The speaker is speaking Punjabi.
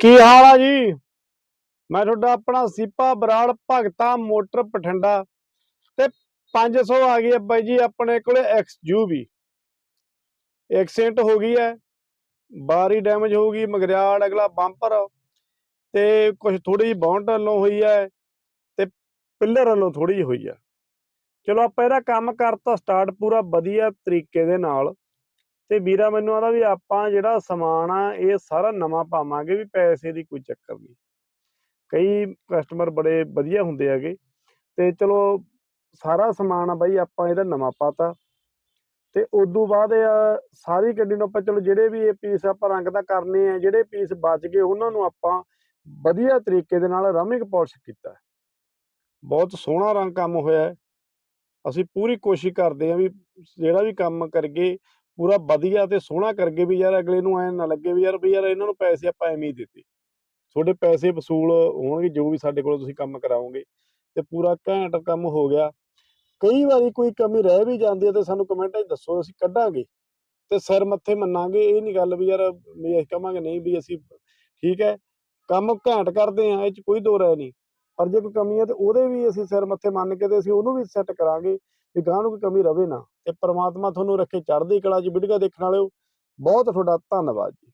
ਕੀ ਹਾਲ ਆ ਜੀ? ਮੈਂ ਤੁਹਾਡਾ ਆਪਣਾ ਸੀਪਾ ਬਰਾੜ ਭਗਤਾ ਮੋਟਰ ਪਠੰਡਾ ਤੇ 500 ਆ ਗਈ ਹੈ ਬਾਈ ਜੀ ਆਪਣੇ ਕੋਲੇ XUV ਐਕਸੀਡੈਂਟ ਹੋ ਗਈ ਹੈ, ਬਾਰੀ ਡੈਮੇਜ ਹੋ ਗਈ, ਮਗਰਿਆੜ, ਅਗਲਾ ਬੰਪਰ ਤੇ ਕੁਝ ਥੋੜੀ ਜਿਹੀ ਬੌਂਡ ਵੱਲੋਂ ਹੋਈ ਹੈ ਤੇ ਪਿੱਲਰ ਵੱਲੋਂ ਥੋੜੀ ਜਿਹੀ ਹੋਈ ਹੈ। ਚਲੋ ਆਪਾਂ ਇਹਦਾ ਕੰਮ ਕਰਤਾ ਸਟਾਰਟ ਪੂਰਾ ਵਧੀਆ ਤਰੀਕੇ ਦੇ ਨਾਲ। ਤੇ ਵੀਰਾ ਮੈਨੂੰ ਆਦਾ ਵੀ ਆਪਾਂ ਜਿਹੜਾ ਸਮਾਨ ਆ, ਇਹ ਸਾਰਾ ਨਵਾਂ ਪਾਵਾਂਗੇ ਵੀ ਪੈਸੇ ਦੀ ਕੋਈ ਚੱਕਰ ਨਹੀਂ। ਕਈ ਕਸਟਮਰ ਬੜੇ ਵਧੀਆ ਹੁੰਦੇ ਹੈਗੇ ਤੇ ਚਲੋ ਸਾਰਾ ਸਮਾਨ ਆ ਬਾਈ, ਆਪਾਂ ਇਹਦਾ ਨਵਾਂ ਪਾਤਾ। ਤੇ ਉਦੋਂ ਬਾਅਦ ਸਾਰੀ ਗੱਡੀ ਨੂੰ ਆਪਾਂ ਚਲੋ ਜਿਹੜੇ ਵੀ ਇਹ ਪੀਸ ਆਪਾਂ ਰੰਗ ਦਾ ਕਰਨੇ ਆ, ਜਿਹੜੇ ਪੀਸ ਬਚ ਗਏ, ਉਹਨਾਂ ਨੂੰ ਆਪਾਂ ਵਧੀਆ ਤਰੀਕੇ ਦੇ ਨਾਲ ਰਮਿਕ ਪਾਲਿਸ਼ ਕੀਤਾ। ਬਹੁਤ ਸੋਹਣਾ ਰੰਗ ਕੰਮ ਹੋਇਆ ਹੈ। ਅਸੀਂ ਪੂਰੀ ਕੋਸ਼ਿਸ਼ ਕਰਦੇ ਆ ਵੀ ਜਿਹੜਾ ਵੀ ਕੰਮ ਕਰਗੇ ਪੂਰਾ ਵਧੀਆ ਤੇ ਸੋਹਣਾ ਕਰਕੇ ਵੀ ਯਾਰ ਅਗਲੇ ਨੂੰ ਐ ਨਾ ਲੱਗੇ ਵੀ ਯਾਰ ਵੀ ਯਾਰ ਇਹਨਾਂ ਨੂੰ ਪੈਸੇ ਆਪਾਂ ਐਵੇਂ ਹੀ ਦਿੱਤੇ। ਤੁਹਾਡੇ ਪੈਸੇ ਵਸੂਲ ਹੋਣਗੇ ਜੋ ਵੀ ਸਾਡੇ ਕੋਲੋਂ ਤੁਸੀਂ ਕੰਮ ਕਰਾਓਗੇ ਤੇ ਪੂਰਾ ਘੈਂਟ ਕੰਮ ਹੋ ਗਿਆ। ਕਈ ਵਾਰੀ ਕੋਈ ਕਮੀ ਰਹਿ ਵੀ ਜਾਂਦੀ ਹੈ ਤੇ ਸਾਨੂੰ ਕਮੈਂਟਾਂ 'ਚ ਦੱਸੋ ਅਸੀਂ ਕੱਢਾਂਗੇ ਤੇ ਸਿਰ ਮੱਥੇ ਮੰਨਾਂਗੇ। ਇਹ ਨਹੀਂ ਗੱਲ ਵੀ ਯਾਰ ਵੀ ਅਸੀਂ ਕਵਾਂਗੇ ਨਹੀਂ ਵੀ ਅਸੀਂ ਠੀਕ ਹੈ, ਕੰਮ ਘੈਂਟ ਕਰਦੇ ਆ ਇਹ 'ਚ ਕੋਈ ਦੋ ਰਾਏ ਨਹੀਂ। ਪਰ ਜੇ ਕੋਈ ਕਮੀ ਹੈ ਤੇ ਉਹਦੇ ਵੀ ਅਸੀਂ ਸਿਰ ਮੱਥੇ ਮੰਨ ਕੇ ਤੇ ਅਸੀਂ ਉਹਨੂੰ ਵੀ ਸੈੱਟ ਕਰਾਂਗੇ। ਵੀ ਗਾਂ ਨੂੰ ਕੋਈ ਕਮੀ ਰਵੇ ਨਾ ਤੇ ਪ੍ਰਮਾਤਮਾ ਤੁਹਾਨੂੰ ਰੱਖੇ ਚੜ੍ਹਦੀ ਕਲਾ ਜੀ ਵੀਡੀਓ ਦੇਖਣ ਵਾਲਿਓ, ਬਹੁਤ ਤੁਹਾਡਾ ਧੰਨਵਾਦ ਜੀ।